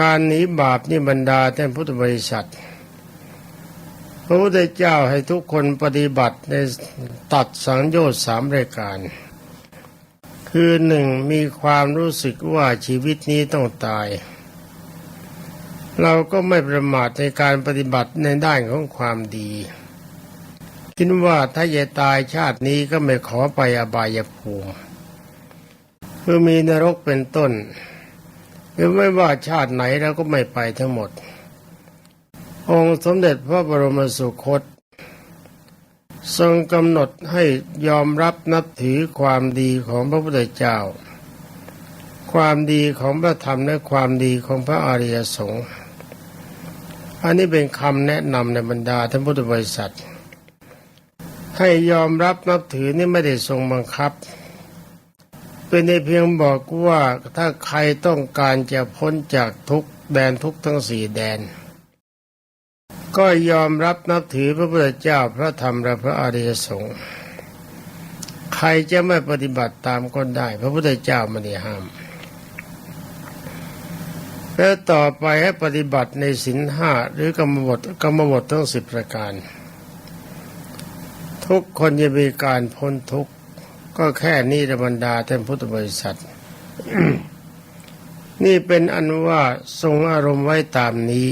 การหนีบาปนี่บรรดาท่านพุทธบริษัท พระพุทธเจ้าให้ทุกคนปฏิบัติในตัดสังโยชน์สามรายการ คือหนึ่งมีความรู้สึกว่าชีวิตนี้ต้องตาย เราก็ไม่ประมาทในการปฏิบัติในด้านของความดีคิดว่าถ้าจะตายชาตินี้ก็ไม่ขอไปอบายภูมิคือมีนรกเป็นต้น หรือไม่ว่าชาติไหนเราก็ไม่ไปทั้งหมด องค์สมเด็จพระบรมสุคต ทรงกำหนดให้ยอมรับนับถือความดีของพระพุทธเจ้า ความดีของพระธรรมและความดีของพระอริยสงฆ์อันนี้เป็นคำแนะนำในบรรดาท่านพุทธบริษัท ให้ยอมรับนับถือนี่ไม่ได้ทรงบังคับ เป็นในเพียงบอกว่าถ้าใครต้องการจะพ้นจากทุกแดนทุกทั้งสี่แดน ก็ยอมรับนับถือพระพุทธเจ้าพระธรรมและพระอริยสงฆ์ใครจะไม่ปฏิบัติตามก็ได้ พระพุทธเจ้าไม่ได้ห้ามแล้วต่อไปให้ปฏิบัติในศีลห้าหรือกรรมบทกรรมบททั้งสิบประการ ทุกคนจะมีการพ้นทุกข์ ก็แค่นี้ระบรรดาท่านพุทธบริษัท นี่เป็นอันว่าทรงอารมณ์ไว้ตามนี้